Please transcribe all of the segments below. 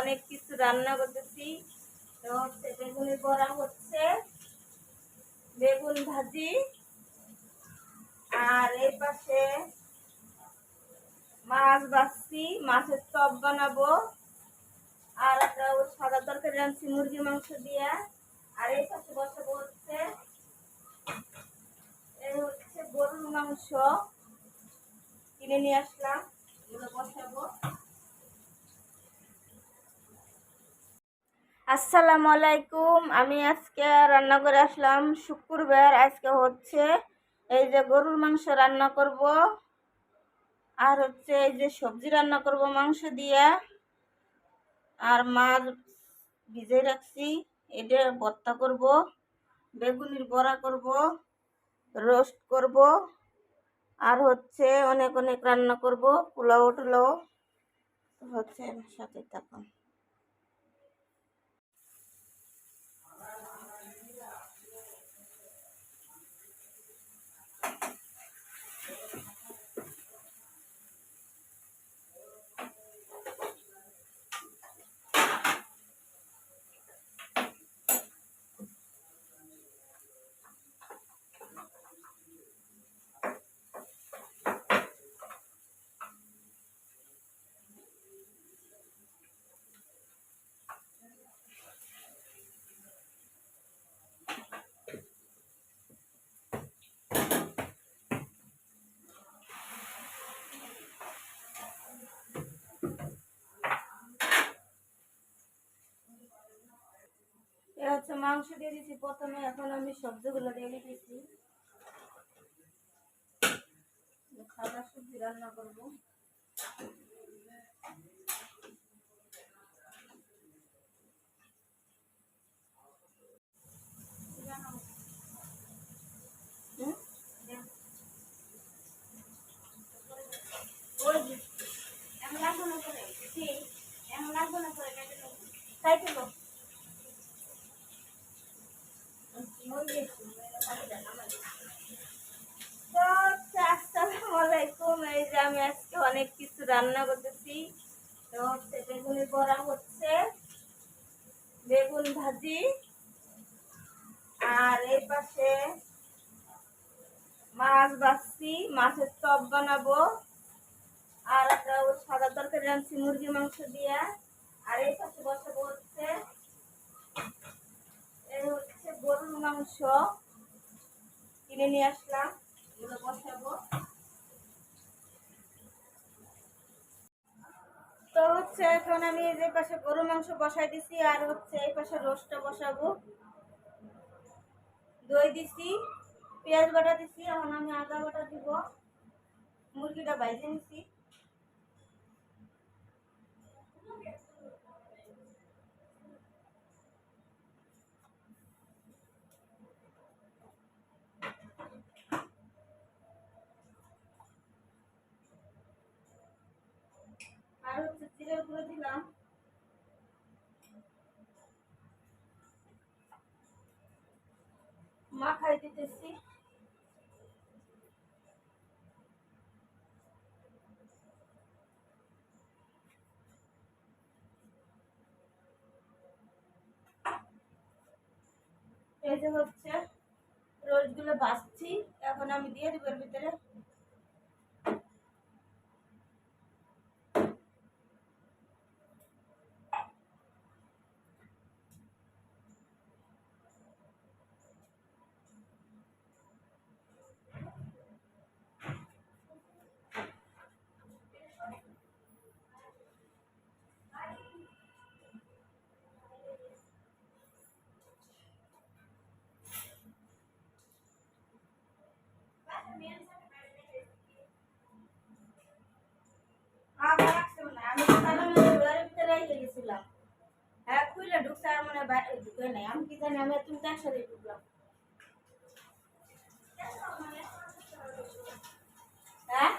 অনেক কিছু রান্না বেগুনের বেগুন ভাজি, আর এই পাশে মাছ বাছছি মাছের চপ বানাবো। আর একটা সাদা তরকারি রাঁধছি মুরগি মাংস দিয়ে। আর এই পাশে বসাবো হচ্ছে এই হচ্ছে গরুর কিনে নিয়ে আসলাম। এগুলো বসাবো। আসসালামু আলাইকুম। আমি আজকে রান্না করে আসলাম শুক্রবার। আজকে হচ্ছে এই যে গরুর মাংস রান্না করব। আর হচ্ছে এই যে সবজি রান্না করব মাংস দিয়ে। আর মাছ ভিজে রাখছি। এটা ভর্তা করব, বেগুনির বড়া করব, রোস্ট করব। আর হচ্ছে অনেক অনেক রান্না করব পোলাও টোলাও হচ্ছে সাথে থাকুন। হচ্ছে মাংস দিয়ে দিচ্ছি প্রথমে এখন আমি সবজিগুলো দিয়ে দিতেছি। খাবার সবজি রান্না করব। এমন লাগবে হচ্ছে আসসালামু আলাইকুম এই যে আমি আজকে অনেক কিছু রান্না করতেছি। হচ্ছে বেগুনের বড়া হচ্ছে, বেগুন ভাজি, আর এই পাশে মাছ বাছছি মাছের চপ বানাবো। আর একটা সাদা তরকারি রাঁধছি মুরগি মাংস দিয়ে। আর এই পাশে বসাবো হচ্ছে এই হচ্ছে গরুর মাংস। কিনে নিয়ে আসলাম, এগুলো বসাবো তো হচ্ছে এখন আমি যে পাশে গরু মাংস বসাই দিছি, আর হচ্ছে এই পাশে রোস্টটা বসাবো। দই দিছি, পেঁয়াজ বাটা দিছি, এখন আমি আদা বাটা দিব। মুরগিটা বাইজে নিছি আর হচ্ছে জিরের গুঁড়ো দিলাম মাখাই দিতেছি যে হচ্ছে। রোজগুলো বাছছি এখন আমি দিয়ে দেবো এর ভিতরে আগে রাখছে মনে হয়। আমি তো তাহলে মনে হয় ঘরের ভিতরে রেখে গেছিলাম। হ্যাঁ, খুইলে ঢুকছে আর মনে হয় বাইরে নাই। আমি কি জানি তুমি তো একসাথে ঢুকলাম। হ্যাঁ?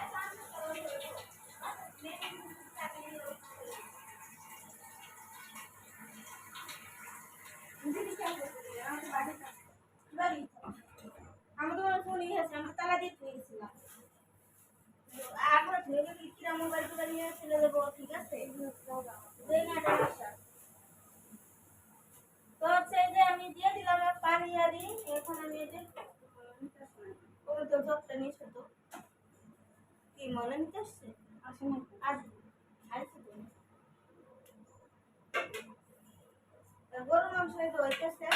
আমি তো ফোনই আছে আমি তালা দিয়ে গেছিলাম ধুয়ে কিরা মোবাইল টোবাইল নিয়ে চলে ঠিক আছে দেই না এটা বাসা। তো হচ্ছে এই যে আমি দিয়ে দিলাম এক পানি আরি এখন আমি এই যে ওই তো নিয়ে ছোট কি মনে নিতে আসছে? আসে না আজ আইছে গরু মাংস এই তো হইতেছে।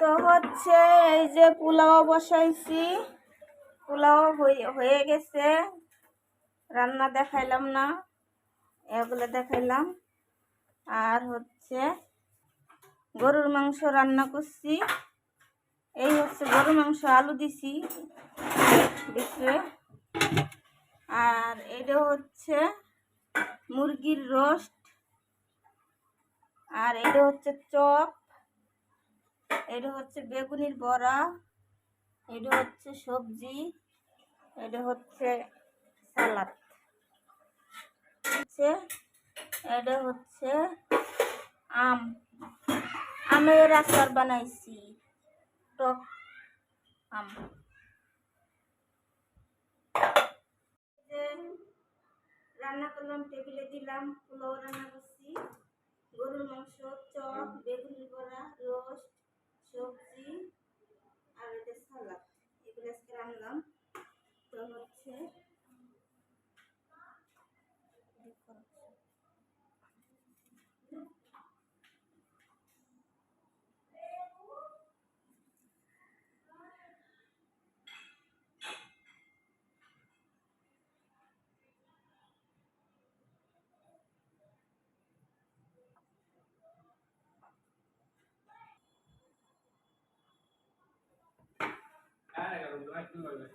তো হচ্ছে এই যে পোলাও বসাইছি। পোলাও হয়ে গেছে। রান্না দেখাইলাম না, এগুলো দেখাইলাম। আর হচ্ছে গরুর মাংস রান্না করছি। এই হচ্ছে গরুর মাংস, আলু দিছি ভিতরে। আর এটা হচ্ছে মুরগির রোস্ট। আর এটা হচ্ছে চপ। এটা হচ্ছে বেগুনির বড়া। এটা হচ্ছে সবজি, এটা হচ্ছে সালাদ। হচ্ছে, এটা হচ্ছে আম। আমের আচার বানাইছি, টক আম। রান্না করলাম, টেবিলে দিলাম, পোলাও রান্না করছি, গরুর মাংস, চপ বেগুনি বড়া, রোস্ট, সবজি। আর এগুলো আজকে রান্নাম তো হচ্ছে Yang 这个人